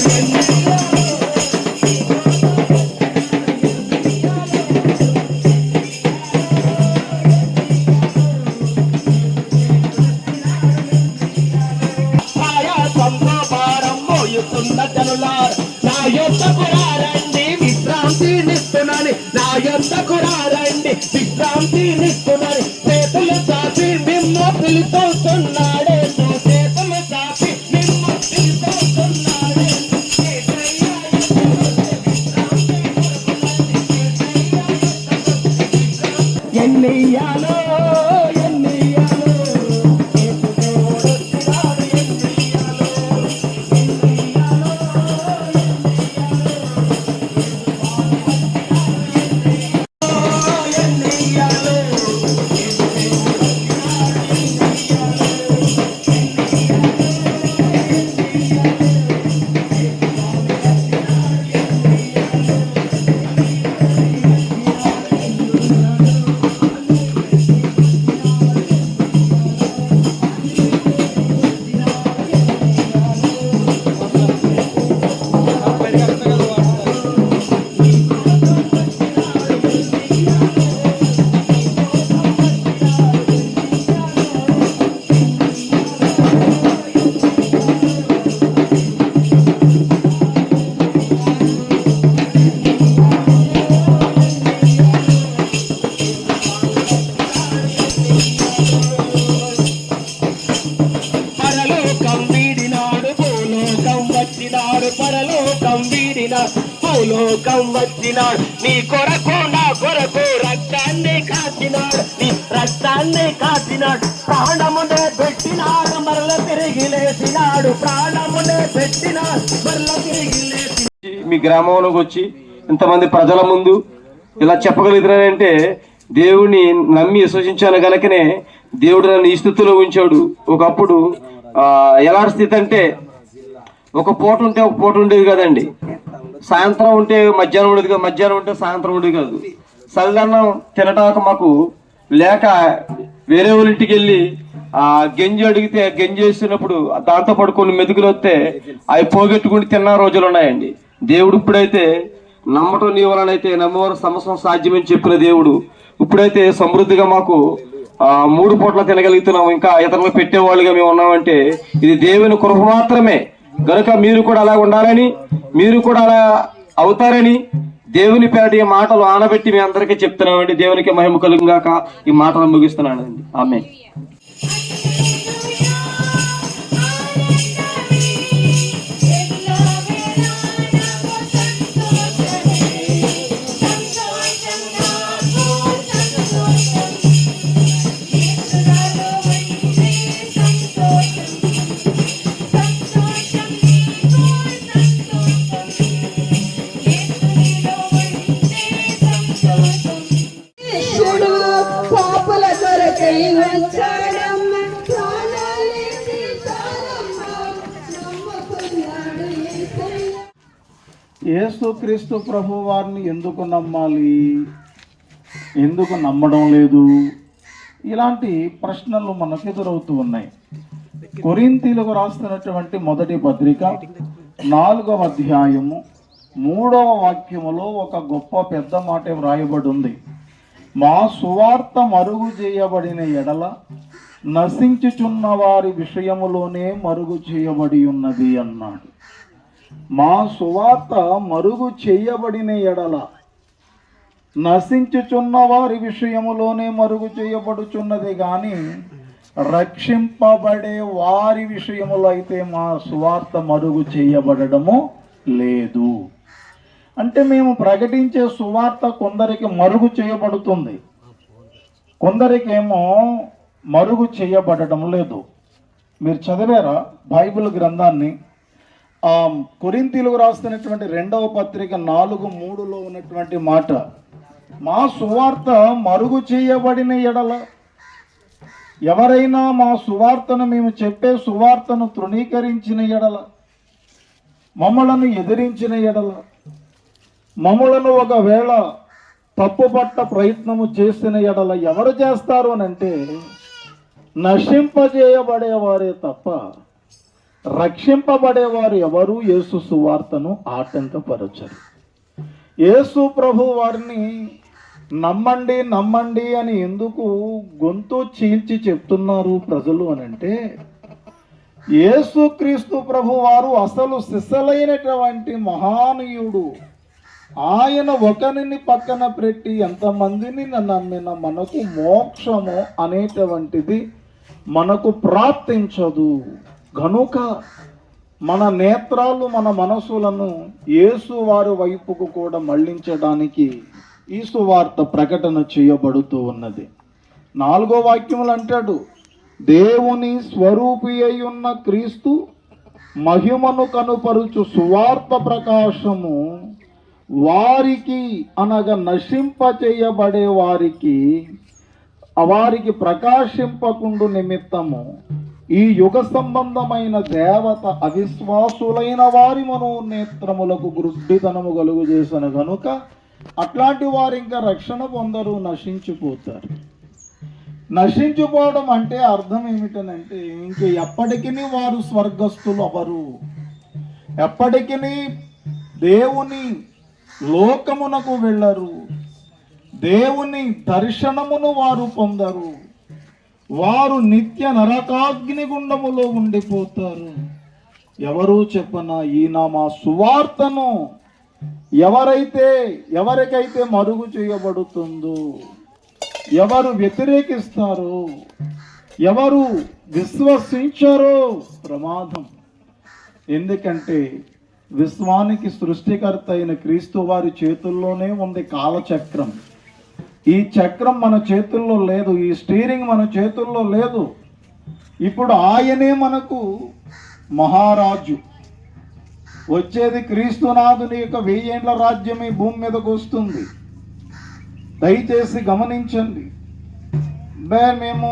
Gracias. గ్రామంలోకి వచ్చి ఇంతమంది ప్రజల ముందు ఇలా చెప్పగలుగుతున్నానంటే దేవుని నమ్మి విశ్వసించాను కనుకనే దేవుడు నన్ను ఈ స్థితిలో ఉంచాడు. ఒకప్పుడు ఎలా ఎలాంటి స్థితి అంటే ఒక పూట ఉంటే ఒక పూట ఉండేది కదండి. సాయంత్రం ఉంటే మధ్యాహ్నం ఉండేది కాదు మధ్యాహ్నం ఉంటే సాయంత్రం ఉండేది కాదు. చల్లదన్నం తినటానికి మాకు లేక వేరే వాళ్ళ ఇంటికి వెళ్ళి ఆ గంజి అడిగితే గంజి వేసినప్పుడు దాంతో పడుకొని మెతుకులు వస్తే అవి పోగొట్టుకుని తిన్న రోజులు ఉన్నాయండి. దేవుడు ఇప్పుడైతే నమ్మటం నీ వలనైతే నమ్మవారు సమస్తం సాధ్యమని చెప్పిన దేవుడు. ఇప్పుడైతే సమృద్ధిగా మాకు ఆ మూడు పూట్ల తినగలుగుతున్నాం ఇంకా ఇతరులు పెట్టేవాళ్ళుగా మేము ఉన్నామంటే ఇది దేవుని కృప మాత్రమే. గనుక మీరు కూడా అలా ఉండాలని మీరు కూడా అలా అవుతారని దేవుని పేట ఈ మాటలు ఆనబెట్టి మీ అందరికీ చెప్తున్నామండి. దేవునికి మహిమ కలుగుగాక ఈ మాటలు ముగిస్తున్నానండి. ఆమె యేసుక్రీస్తు ప్రభు వారిని ఎందుకు నమ్మాలి? ఎందుకు నమ్మడం లేదు? ఇలాంటి ప్రశ్నలు మనకు ఎదురవుతూ ఉన్నాయి. కొరింతీలకు రాస్తున్నటువంటి మొదటి పత్రిక నాలుగవ అధ్యాయము మూడవ వాక్యములో ఒక గొప్ప పెద్ద మాట వ్రాయబడి ఉంది మా సువార్త మరుగు చేయబడిన ఎడల నశించుచున్న వారి విషయములోనే మరుగు చేయబడి ఉన్నది అన్నాడు. మా సువార్త మరుగు చేయబడిన ఎడల నశించుచున్న వారి విషయములోనే మరుగు చేయబడుచున్నది కానీ రక్షింపబడే వారి విషయములో అయితే మా సువార్త మరుగు చేయబడము లేదు. అంటే మేము ప్రకటించే సువార్త కొందరికి మరుగు చేయబడుతుంది. కొందరికేమో మరుగు చేయబడటం లేదు. మీరు చదివారా బైబిల్ గ్రంథాన్ని? కొరింతీలకు రాస్తున్నటువంటి రెండవ పత్రిక నాలుగు మూడులో ఉన్నటువంటి మాట మా సువార్త మరుగు చేయబడిన ఎడల ఎవరైనా మా సువార్తను మేము చెప్పే సువార్తను తృణీకరించిన ఎడల మమ్మలను ఎదిరించిన ఎడల మమ్మలను ఒకవేళ తప్పుపట్ట ప్రయత్నము చేసిన ఎడల ఎవరు చేస్తారు అని అంటే నశింపజేయబడేవారే తప్ప రక్షింపబడేవారు ఎవరు? యేసు సువార్తను ఆటంకపరచరు. యేసు ప్రభు వారిని నమ్మండి నమ్మండి అని ఎందుకు గొంతు చీల్చి చెప్తున్నారు ప్రజలు అని అంటే యేసుక్రీస్తు ప్రభు వారు అసలు సిసలైనటువంటి మహానీయుడు. ఆయన ఒకరిని పక్కన పెట్టి ఎంతమందిని నమ్మిన మనకు మోక్షము అనేటువంటిది మనకు ప్రాప్తించదు. గనుక మన నేత్రాలు మన మనసులను యేసు వారి వైపుకు కూడా మళ్ళించడానికి ఈ సువార్త ప్రకటన చేయబడుతూ ఉన్నది. నాలుగో వాక్యములు అంటాడు దేవుని స్వరూపి అయి ఉన్న క్రీస్తు మహిమను కనుపరుచు సువార్త ప్రకాశము వారికి అనగా నశింప చేయబడే వారికి వారికి ప్రకాశింపకుండు నిమిత్తము ఈ యుగ సంబంధమైన దేవత అవిశ్వాసులైన వారి మనోనేత్రములకు గుడ్డితనము కలుగు చేసిన కనుక అట్లాంటి వారు ఇంకా రక్షణ పొందరు నశించిపోతారు. నశించిపోవడం అంటే అర్థం ఏమిటనంటే ఇంక ఎప్పటికీ వారు స్వర్గస్థులు అవరు ఎప్పటికీ దేవుని లోకమునకు వెళ్ళరు. దేవుని దర్శనమును వారు పొందరు. వారు నిత్య నరకాగ్ని గుండములో ఉండిపోతారు. ఎవరు చెప్పన? ఈయన మా సువార్తను ఎవరైతే ఎవరికైతే మరుగు చేయబడుతుందో ఎవరు వ్యతిరేకిస్తారో ఎవరు విశ్వసించారో ప్రమాదం. ఎందుకంటే విశ్వానికి సృష్టికర్త అయిన క్రీస్తు వారి చేతుల్లోనే ఉంది కాలచక్రం. ఈ చక్రం మన చేతుల్లో లేదు ఈ స్టీరింగ్ మన చేతుల్లో లేదు. ఇప్పుడు ఆయనే మనకు మహారాజు. వచ్చేది క్రీస్తునాథుని యొక్క వెయ్యేండ్ల రాజ్యం ఈ భూమి మీదకు వస్తుంది. దయచేసి గమనించండి. బే మేము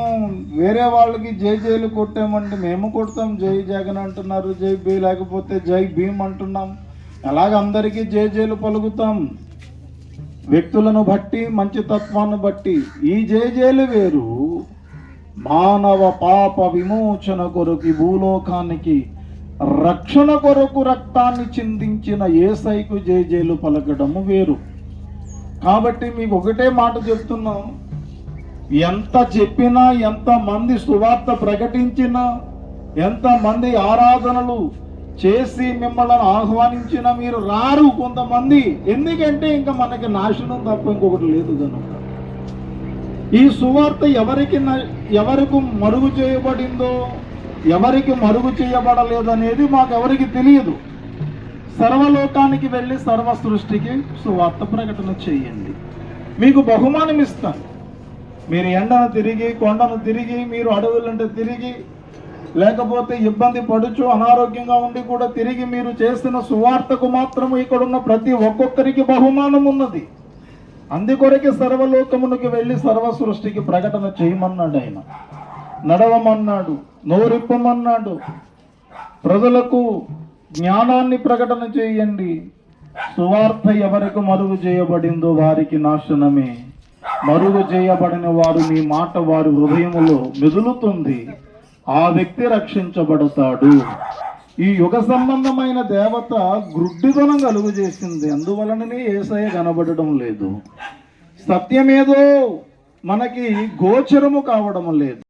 వేరే వాళ్ళకి జై జైలు కొట్టామంటే మేము కొడతాం జై జగన్ అంటున్నారు జై బీ లేకపోతే జై భీమ్ అంటున్నాం. ఎలాగ అందరికీ జై జైలు పలుకుతాం. వ్యక్తులను బట్టి మంచి తత్వాన్ని బట్టి ఈ జేజేలు వేరు. మానవ పాప విమోచన కొరకు భూలోకానికి రక్షణ కొరకు రక్తాన్ని చిందించిన ఏసైకు జేజేలు పలకడము వేరు. కాబట్టి మీకు ఒకటే మాట చెప్తున్నాం. ఎంత చెప్పినా ఎంత మంది సువార్త ప్రకటించినా ఎంత మంది ఆరాధనలు చేసి మిమ్మల్ని ఆహ్వానించిన మీరు రారు కొంతమంది. ఎందుకంటే ఇంకా మనకి నాశనం తప్ప ఇంకొకటి లేదు కనుక ఈ సువార్త ఎవరికి న- ఎవరికి మరుగు చేయబడిందో ఎవరికి మరుగు చేయబడలేదు అనేది మాకు ఎవరికి తెలియదు. సర్వలోకానికి వెళ్ళి సర్వ సృష్టికి సువార్త ప్రకటన చేయండి. మీకు బహుమానం ఇస్తాను మీరు ఎండను తిరిగి కొండను తిరిగి మీరు అడవులంటే తిరిగి లేకపోతే ఇబ్బంది పడుచు అనారోగ్యంగా ఉండి కూడా తిరిగి మీరు చేసిన సువార్తకు మాత్రం ఇక్కడ ఉన్న ప్రతి ఒక్కొక్కరికి బహుమానం ఉన్నది. అందుకొరకే సర్వలోకమునికి వెళ్ళి సర్వ సృష్టికి ప్రకటన చేయమన్నాడు ఆయన. నడవమన్నాడు నోరిప్పమన్నాడు. ప్రజలకు జ్ఞానాన్ని ప్రకటన చేయండి. సువార్త ఎవరికి మరుగు చేయబడిందో వారికి నాశనమే. మరుగు చేయబడిన వారు మీ మాట వారి హృదయములో మెదులుతుంది. ఆ వ్యక్తి రక్షించబడతాడు. ఈ యుగ సంబంధమైన దేవత గ్రుడ్డితనం కలుగు చేసింది. అందువలననే ఏసయ కనబడడం లేదు. సత్యమేదో మనకి గోచరము కావడం లేదు.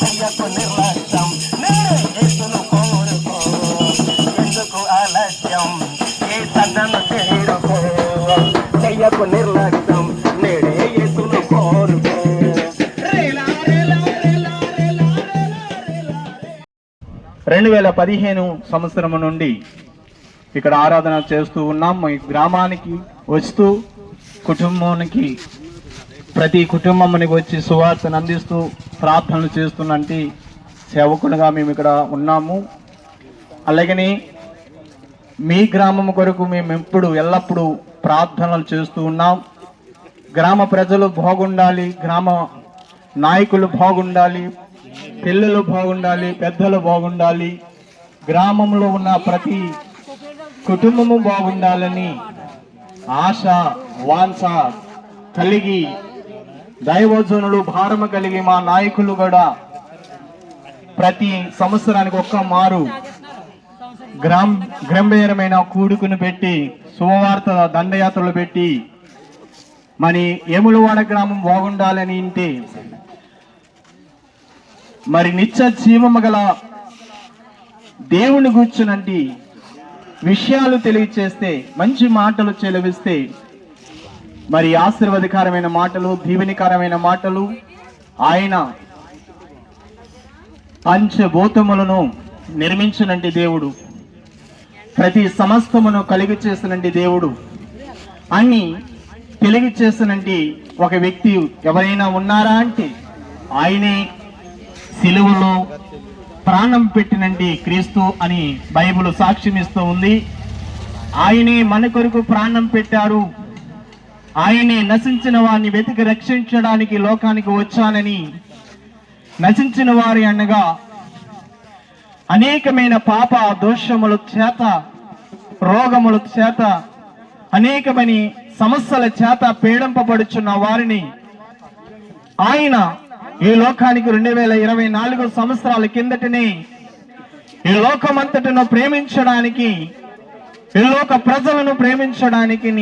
చెయ్యకు నిర్లక్ష్యం నేనే కోరుకో ఎందుకు ఆలస్యం ఏ కన్నను చేరుకో చెయ్యకు నిర్లక్ష్యం నేడే కోరుకో రెండు వేల పదిహేను సంవత్సరం నుండి ఇక్కడ ఆరాధన చేస్తూ ఉన్నాం. ఈ గ్రామానికి వస్తూ కుటుంబానికి ప్రతి కుటుంబానికి వచ్చి సువార్తను అందిస్తూ ప్రార్థనలు చేస్తున్నట్టు సేవకునిగా మేము ఇక్కడ ఉన్నాము. అలాగని మీ గ్రామం కొరకు మేము ఎప్పుడు ఎల్లప్పుడూ ప్రార్థనలు చేస్తూ ఉన్నాం. గ్రామ ప్రజలు బాగుండాలి గ్రామ నాయకులు బాగుండాలి పిల్లలు బాగుండాలి పెద్దలు బాగుండాలి గ్రామంలో ఉన్న ప్రతి కుటుంబము బాగుండాలని ఆశ వాంఛ కలిగి దైవజనులు భారము కలిగి మా నాయకులు కూడా ప్రతి సంవత్సరానికి ఒక్క మారు గ్రామ్ గ్రంభీరమైన కూడుకును పెట్టి శుభవార్త దండయాత్రలు పెట్టి మరి ఏములవాడ గ్రామం బాగుండాలని ఇంటి మరి నిత్య జీవము గల దేవుని కూర్చునంటి విషయాలు తెలియచేస్తే మంచి మాటలు చెలవిస్తే మరి ఆశీర్వాదకరమైన మాటలు దీవెనికరమైన మాటలు ఆయన పంచభూతములను నిర్మించినంటి దేవుడు. ప్రతి సమస్తమును కలిగి చేసినంటి దేవుడు. అన్ని తెలివి చేసినంటి ఒక వ్యక్తి. ఎవరైనా ఉన్నారా అంటే ఆయనే సిలువలో ప్రాణం పెట్టినంటి క్రీస్తు అని బైబిల్ సాక్ష్యం ఇస్తూ ఉంది. ఆయనే మన కొరకు ప్రాణం పెట్టారు. ఆయనే నశించిన వారిని వెతికి రక్షించడానికి లోకానికి వచ్చానని నశించిన వారి అనగా అనేకమైన పాప దోషముల చేత రోగముల చేత అనేకమైన సమస్యల చేత పీడింపబడుచున్న వారిని ఆయన ఈ లోకానికి రెండు వేల ఇరవై నాలుగు సంవత్సరాల కిందటనే ఈ లోకమంతటను ప్రేమించడానికి ఈ లోక ప్రజలను ప్రేమించడానికి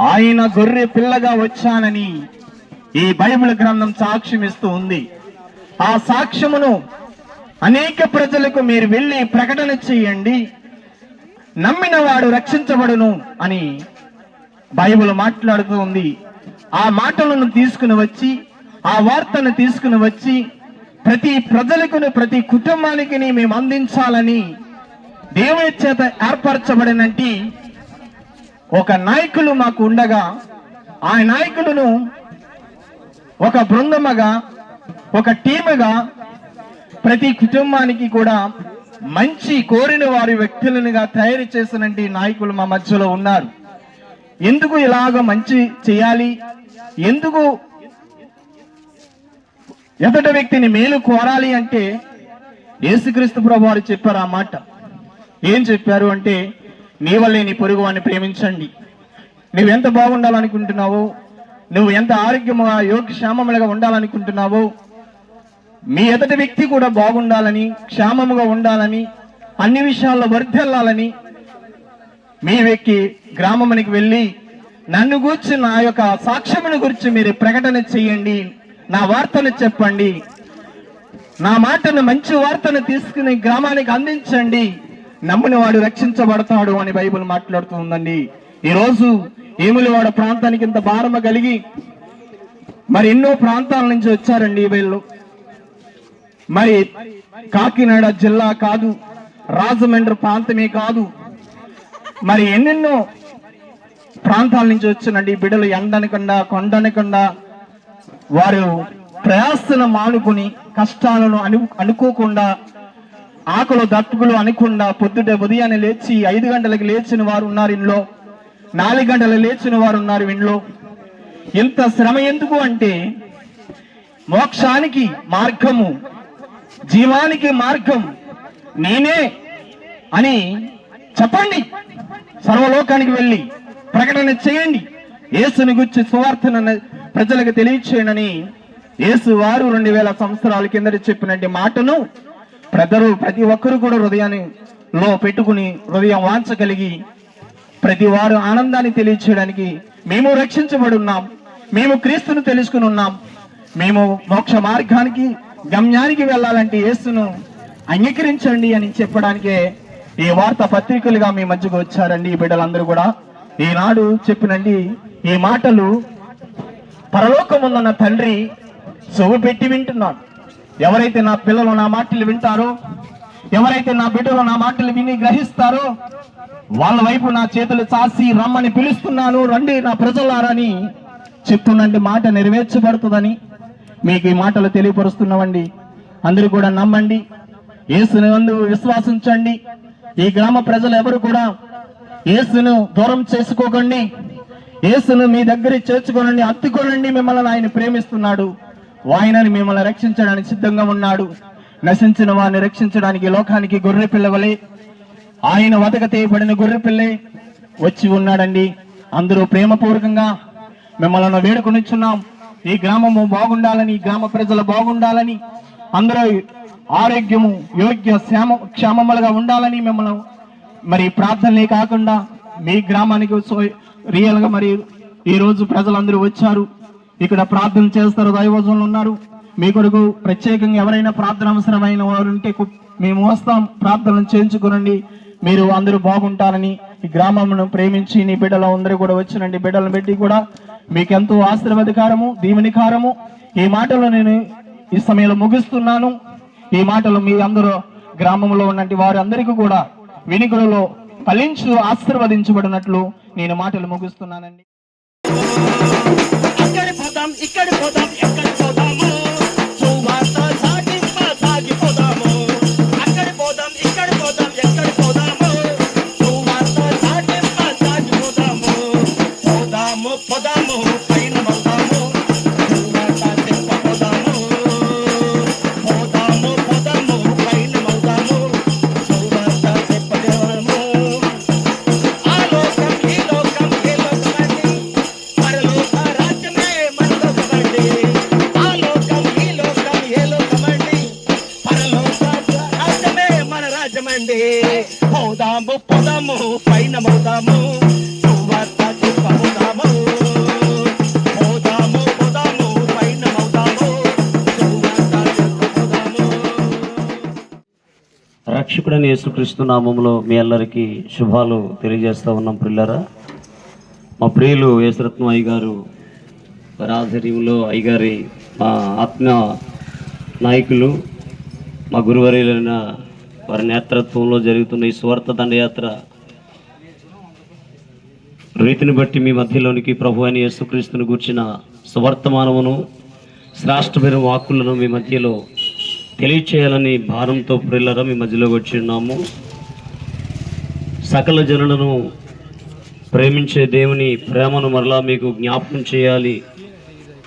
ఆయన గొర్రె పిల్లగా వచ్చానని ఈ బైబిల్ గ్రంథం సాక్ష్యం ఇస్తూ ఉంది. ఆ సాక్ష్యమును అనేక ప్రజలకు మీరు వెళ్ళి ప్రకటన చేయండి. నమ్మిన వాడు రక్షించబడును అని బైబిల్ మాట్లాడుతూ ఉంది. ఆ మాటలను తీసుకుని వచ్చి ఆ వార్తను తీసుకుని వచ్చి ప్రతి ప్రజలకు ప్రతి కుటుంబానికి మేము అందించాలని దేవుని చేత ఏర్పరచబడినట్టు ఒక నాయకులు మాకు ఉండగా ఆ నాయకులను ఒక బృందముగా ఒక టీముగా ప్రతి కుటుంబానికి కూడా మంచి కోరిన వారి వ్యక్తులనుగా తయారు చేసినటువంటి నాయకులు మా మధ్యలో ఉన్నారు. ఎందుకు ఇలాగ మంచి చేయాలి? ఎందుకు ఎదట వ్యక్తిని మేలు కోరాలి అంటే యేసుక్రీస్తు ప్రభు వారు చెప్పారు ఆ మాట. ఏం చెప్పారు అంటే నీ వల్లే నీ పొరుగు వాడిని ప్రేమించండి. నువ్వెంత బాగుండాలనుకుంటున్నావో నువ్వు ఎంత ఆరోగ్యముగా యోగక్షేమములుగా ఉండాలనుకుంటున్నావో మీ ఎదటి వ్యక్తి కూడా బాగుండాలని క్షేమముగా ఉండాలని అన్ని విషయాల్లో వర్ధిల్లాలని మీ వ్యక్తి గ్రామమునికి వెళ్ళి నన్ను గూర్చి నా యొక్క సాక్ష్యమును గురించి మీరు ప్రకటన చేయండి నా వార్తను చెప్పండి నా మాటను మంచి వార్తను తీసుకుని గ్రామానికి అందించండి. నమ్మిన వాడు రక్షించబడతాడు అని బైబిల్ మాట్లాడుతూ ఉందండి ఈరోజు ఏములవాడ ప్రాంతానికి ఇంత భారమ కలిగి మరి ఎన్నో ప్రాంతాల నుంచి వచ్చారండి వీళ్ళు మరి కాకినాడ జిల్లా కాదు రాజమండ్రి ప్రాంతమే కాదు మరి ఎన్నెన్నో ప్రాంతాల నుంచి వచ్చినండి బిడలు బిడ్డలు ఎండనకుండా కొండనకుండా వారు ప్రయాసను మానుకుని కష్టాలను అను అనుకోకుండా ఆకులు దట్టుకులు అనకుండా పొద్దుట ఉదయాన్నే లేచి ఐదు గంటలకు లేచిన వారు ఉన్నారు ఇంట్లో. నాలుగు గంటలు లేచిన వారు ఉన్నారు ఇంట్లో. ఇంత శ్రమ ఎందుకు అంటే మోక్షానికి మార్గము జీవానికి మార్గం నేనే అని చెప్పండి. సర్వలోకానికి వెళ్ళి ప్రకటన చేయండి. యేసుని గుచ్చి సువార్తను ప్రజలకు తెలియచేయనని యేసు వారు రెండు వేల సంవత్సరాల కిందట చెప్పినట్టు మాటను ప్రజలు ప్రతి ఒక్కరు కూడా హృదయాన్ని లో పెట్టుకుని హృదయం వాంచ కలిగి ప్రతి వారు ఆనందాన్ని తెలియచేయడానికి మేము రక్షించబడి ఉన్నాం. మేము క్రీస్తును తెలుసుకుని ఉన్నాం. మేము మోక్ష మార్గానికి గమ్యానికి వెళ్ళాలంటే యేసును అంగీకరించండి అని చెప్పడానికే ఈ వార్త పత్రికలుగా మీ మధ్యకు వచ్చారండి ఈ బిడ్డలందరూ కూడా. ఈనాడు చెప్పినండి ఈ మాటలు పరలోకముందున్న తండ్రి చెవు పెట్టి వింటున్నాడు. ఎవరైతే నా పిల్లలు నా మాటలు వింటారో ఎవరైతే నా బిడ్డలు నా మాటలు విని గ్రహిస్తారో వాళ్ళ వైపు నా చేతులు చాసి రమ్మని పిలుస్తున్నాను. రండి నా ప్రజలారని చెప్తున్నంటి మాట నెరవేర్చబడుతుందని మీకు ఈ మాటలు తెలియపరుస్తున్నామండి అందరూ కూడా నమ్మండి. ఏసుని అందు విశ్వాసించండి. ఈ గ్రామ ప్రజలు ఎవరు కూడా యేసును దూరం చేసుకోకండి. యేసును మీ దగ్గర చేర్చుకోనండి. అత్తుకోనండి మిమ్మల్ని ఆయన ప్రేమిస్తున్నాడు. వాయనని మిమ్మల్ని రక్షించడానికి సిద్ధంగా ఉన్నాడు. నశించిన వారిని రక్షించడానికి లోకానికి గొర్రె పిల్లవలే. ఆయన వతక తీయబడిన గొర్రె పిల్లే వచ్చి ఉన్నాడండి. అందరూ ప్రేమపూర్వకంగా మిమ్మల్ని వేడుకొనిచ్చున్నాం ఈ గ్రామము బాగుండాలని గ్రామ ప్రజలు బాగుండాలని అందరూ ఆరోగ్యము యోగ్య క్షేమ క్షేమములుగా ఉండాలని మిమ్మల్ని మరి ప్రార్థనలే కాకుండా మీ గ్రామానికి సో- మరి ఈరోజు ప్రజలందరూ వచ్చారు. ఇక్కడ ప్రార్థన చేస్తారు దైవజనులు ఉన్నారు. మీ కొరకు ప్రత్యేకంగా ఎవరైనా ప్రార్థన అవసరమైన వారు ఉంటే మేము వస్తాం ప్రార్థనలు చేయించుకునండి. మీరు అందరూ బాగుంటారని ఈ గ్రామంను ప్రేమించి నీ బిడ్డలు అందరూ కూడా వచ్చినండి. బిడ్డలను పెట్టి కూడా మీకు ఎంతో ఆశీర్వాదకారము దీవెనికారము. ఈ మాటలు నేను ఈ సమయంలో ముగిస్తున్నాను. ఈ మాటలు మీ అందరూ గ్రామంలో ఉన్నటువంటి వారి అందరికీ కూడా వినికులలో ఫలించు ఆశీర్వదించబడినట్లు నేను మాటలు ముగిస్తున్నానండి. పోదాం ఇక్కడి పోదాం. యేసుక్రీస్తు నామంలో మీ అందరికీ శుభాలు తెలియజేస్తూ ఉన్నాం పిల్లరా మా ప్రియులు యేసరత్నం అయ్యగారు వారి ఆధ్వర్యంలో అయ్యగారి మా ఆత్మ నాయకులు మా గురువర్యులైన వారి నేతృత్వంలో జరుగుతున్న ఈ స్వార్థ దండయాత్ర రీతిని బట్టి మీ మధ్యలోనికి ప్రభు అయిన యేసుక్రీస్తుని గూర్చిన సువర్తమానమును శ్రాష్టమైన వాక్కులను మీ మధ్యలో తెలియచేయాలని భారంతో ప్రిల్లర మీ మధ్యలోకి వచ్చి ఉన్నాము. సకల జనులను ప్రేమించే దేవుని ప్రేమను మరలా మీకు జ్ఞాపకం చేయాలి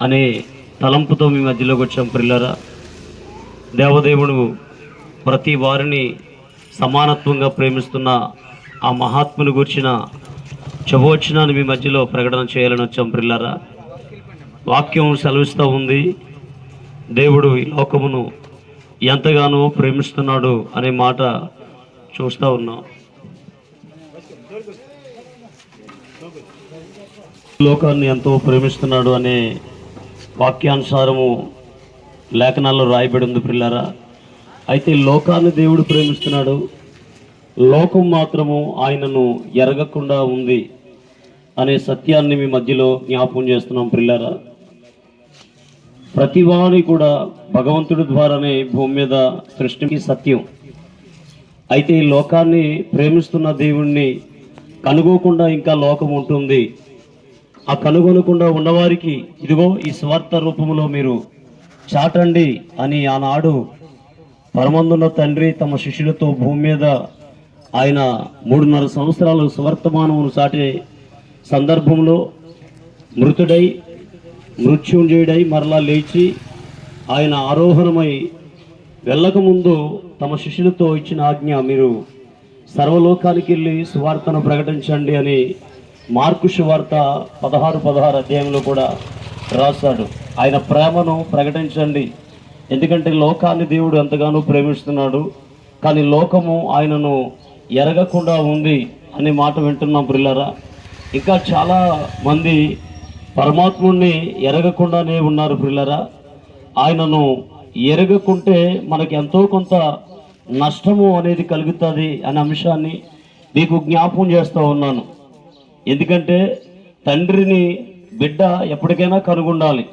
అనే తలంపుతో మీ మధ్యలోకి వచ్చాం ప్రిల్లరా దేవదేవుడు ప్రతి వారిని సమానత్వంగా ప్రేమిస్తున్న ఆ మహాత్ముని గురించిన శుభవచనాన్ని మీ మధ్యలో ప్రకటన చేయాలని వచ్చాం ప్రిల్లరా వాక్యం సెలవిస్తూ ఉంది. దేవుడు ఈ లోకమును ఎంతగానో ప్రేమిస్తున్నాడు అనే మాట చూస్తూ ఉన్నాం. లోకాన్ని ఎంతో ప్రేమిస్తున్నాడు అనే వాక్యానుసారము లేఖనాల్లో రాయబడి ఉంది పిల్లరా అయితే లోకాన్ని దేవుడు ప్రేమిస్తున్నాడు. లోకం మాత్రము ఆయనను ఎరగకుండా ఉంది అనే సత్యాన్ని మీ మధ్యలో జ్ఞాపకం చేస్తున్నాం పిల్లరా ప్రతి వారి కూడా భగవంతుడి ద్వారానే భూమి మీద సృష్టికి సత్యం. అయితే ఈ లోకాన్ని ప్రేమిస్తున్న దేవుణ్ణి కనుగోకుండా ఇంకా లోకం ఉంటుంది. ఆ కనుగొనకుండా ఉన్నవారికి ఇదిగో ఈ స్వార్థ రూపంలో మీరు చాటండి అని ఆనాడు పరమందున్న తండ్రి తమ శిష్యులతో భూమి మీద ఆయన మూడున్నర సంవత్సరాలు స్వర్తమానమును చాటే సందర్భంలో మృతుడై మృత్యుంజయుడై మరలా లేచి ఆయన ఆరోహణమై వెళ్ళకముందు తమ శిష్యులతో ఇచ్చిన ఆజ్ఞ మీరు సర్వలోకానికి వెళ్ళి సువార్తను ప్రకటించండి అని మార్కు సువార్త పదహారు పదహారు అధ్యాయంలో కూడా రాశాడు. ఆయన ప్రేమను ప్రకటించండి. ఎందుకంటే లోకాన్ని దేవుడు ఎంతగానో ప్రేమిస్తున్నాడు. కానీ లోకము ఆయనను ఎరగకుండా ఉంది అనే మాట వింటున్నాం పిల్లరా ఇంకా చాలా మంది పరమాత్ముణ్ణి ఎరగకుండానే ఉన్నారు పిల్లరా ఆయనను ఎరగకుంటే మనకి ఎంతో కొంత నష్టము అనేది కలుగుతుంది అనే అంశాన్ని మీకు జ్ఞాపం చేస్తూ ఉన్నాను. ఎందుకంటే తండ్రిని బిడ్డ ఎప్పటికైనా కనుగొండాలి.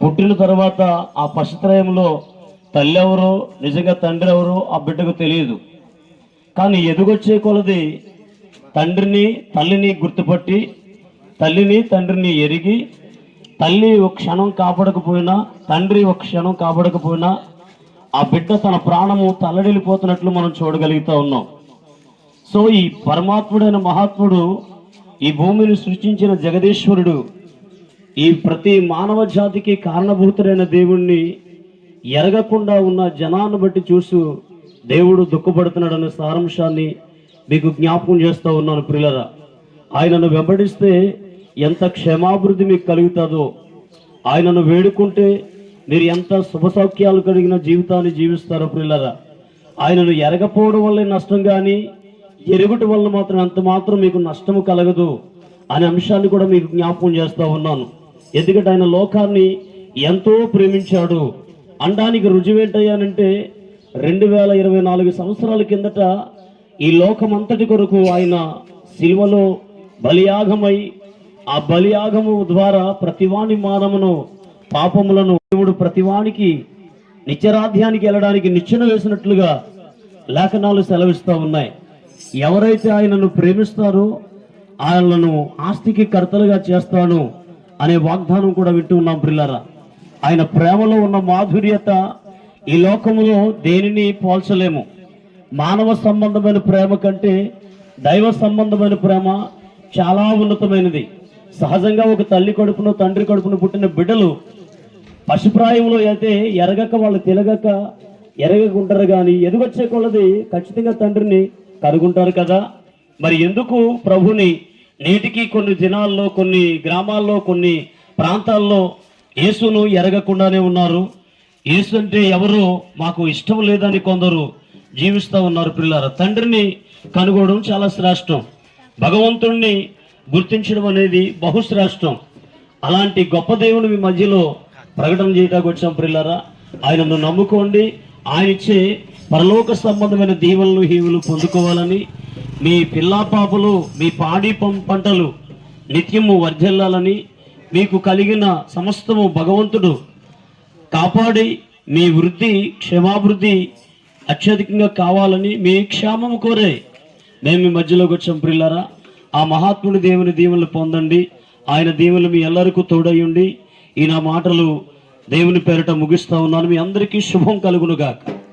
పుట్టిన తర్వాత ఆ పశుత్రయంలో తల్లి ఎవరో నిజంగా తండ్రి ఎవరో ఆ బిడ్డకు తెలియదు. కానీ ఎదుగొచ్చే కొలది తండ్రిని తల్లిని గుర్తుపట్టి తల్లిని తండ్రిని ఎరిగి తల్లి ఒక క్షణం కాపాడకపోయినా తండ్రి ఒక క్షణం కాపాడకపోయినా ఆ బిడ్డ తన ప్రాణము తల్లడిల్లిపోతున్నట్లు మనం చూడగలుగుతా ఉన్నాం. సో ఈ పరమాత్ముడైన మహాత్ముడు ఈ భూమిని సృష్టించిన జగదీశ్వరుడు ఈ ప్రతి మానవ జాతికి కారణభూతుడైన దేవుణ్ణి ఎరగకుండా ఉన్న జనాన్ని బట్టి చూసు దేవుడు దుఃఖపడుతున్నాడనే సారాంశాన్ని మీకు జ్ఞాపకం చేస్తూ ఉన్నాను ప్రియులరా. ఆయనను వెంబడిస్తే ఎంత క్షేమాభివృద్ధి మీకు కలుగుతుందో ఆయనను వేడుకుంటే మీరు ఎంత శుభసౌఖ్యాలు కలిగిన జీవితాన్ని జీవిస్తారో పిల్లరా. ఆయనను ఎరగపోవడం వల్లే నష్టం కానీ ఎరుగుట వల్ల మాత్రం ఎంత మాత్రం మీకు నష్టము కలగదు అనే అంశాన్ని కూడా మీకు జ్ఞాపకం చేస్తూ ఉన్నాను. ఎందుకంటే ఆయన లోకాన్ని ఎంతో ప్రేమించాడు. అండానికి రుజువేంటయ్యానంటే రెండు వేల ఇరవై నాలుగు సంవత్సరాల కిందట ఈ లోకమంతటి కొరకు ఆయన సిల్వలో బలియాగమై ఆ బలియాగము ద్వారా ప్రతివాని మానమును పాపములను దేవుడు ప్రతివానికి నిత్యరాధ్యానికి వెళ్ళడానికి నిచ్చెన వేసినట్లుగా లేఖనాలు సెలవిస్తూ ఉన్నాయి. ఎవరైతే ఆయనను ప్రేమిస్తారో ఆయనను ఆస్తికి కర్తలుగా చేస్తాను అనే వాగ్దానం కూడా వింటూ ఉన్నాం ప్రిల్లరా. ఆయన ప్రేమలో ఉన్న మాధుర్యత ఈ లోకములో దేనిని పోల్చలేము. మానవ సంబంధమైన ప్రేమ కంటే దైవ సంబంధమైన ప్రేమ చాలా ఉన్నతమైనది. సహజంగా ఒక తల్లి కడుపును తండ్రి కడుపును పుట్టిన బిడ్డలు పశుప్రాయంలో అయితే ఎరగక వాళ్ళు తిరగక ఎరగకుంటారు కానీ ఎదుగొచ్చే కొలది ఖచ్చితంగా తండ్రిని కనుగొంటారు కదా. మరి ఎందుకు ప్రభుని నేటికి కొన్ని దినాల్లో కొన్ని గ్రామాల్లో కొన్ని ప్రాంతాల్లో యేసును ఎరగకుండానే ఉన్నారు? యేసు అంటే ఎవరు? మాకు ఇష్టం లేదని కొందరు జీవిస్తూ ఉన్నారు పిల్లలు తండ్రిని కనుగొనడం చాలా శ్రేష్టం. భగవంతుణ్ణి గుర్తించడం అనేది బహుశ్రేష్టం. అలాంటి గొప్ప దేవుని మీ మధ్యలో ప్రకటన చేయడానికి వచ్చాం ప్రిల్లరా. ఆయనను నమ్ముకోండి. ఆయన ఇచ్చే పరలోక సంబంధమైన దీవెనలు హీవులు పొందుకోవాలని మీ పిల్లా పాపలు మీ పాడి పంటలు నిత్యము వర్ధిల్లాలని మీకు కలిగిన సమస్తము భగవంతుడు కాపాడి మీ వృద్ధి క్షేమాభివృద్ధి అత్యధికంగా కావాలని మీ క్షేమము కోరే మేము మీ మధ్యలోకి వచ్చాం ప్రిల్లరా. ఆ మహాత్ముని దేవుని దీవెనలు పొందండి. ఆయన దీవెనలు మీ ఎల్లరికూ తోడయ్యండి. ఈ నా మాటలు దేవుని పేరిట ముగిస్తా ఉన్నాను. మీ అందరికీ శుభం కలుగునుగాక.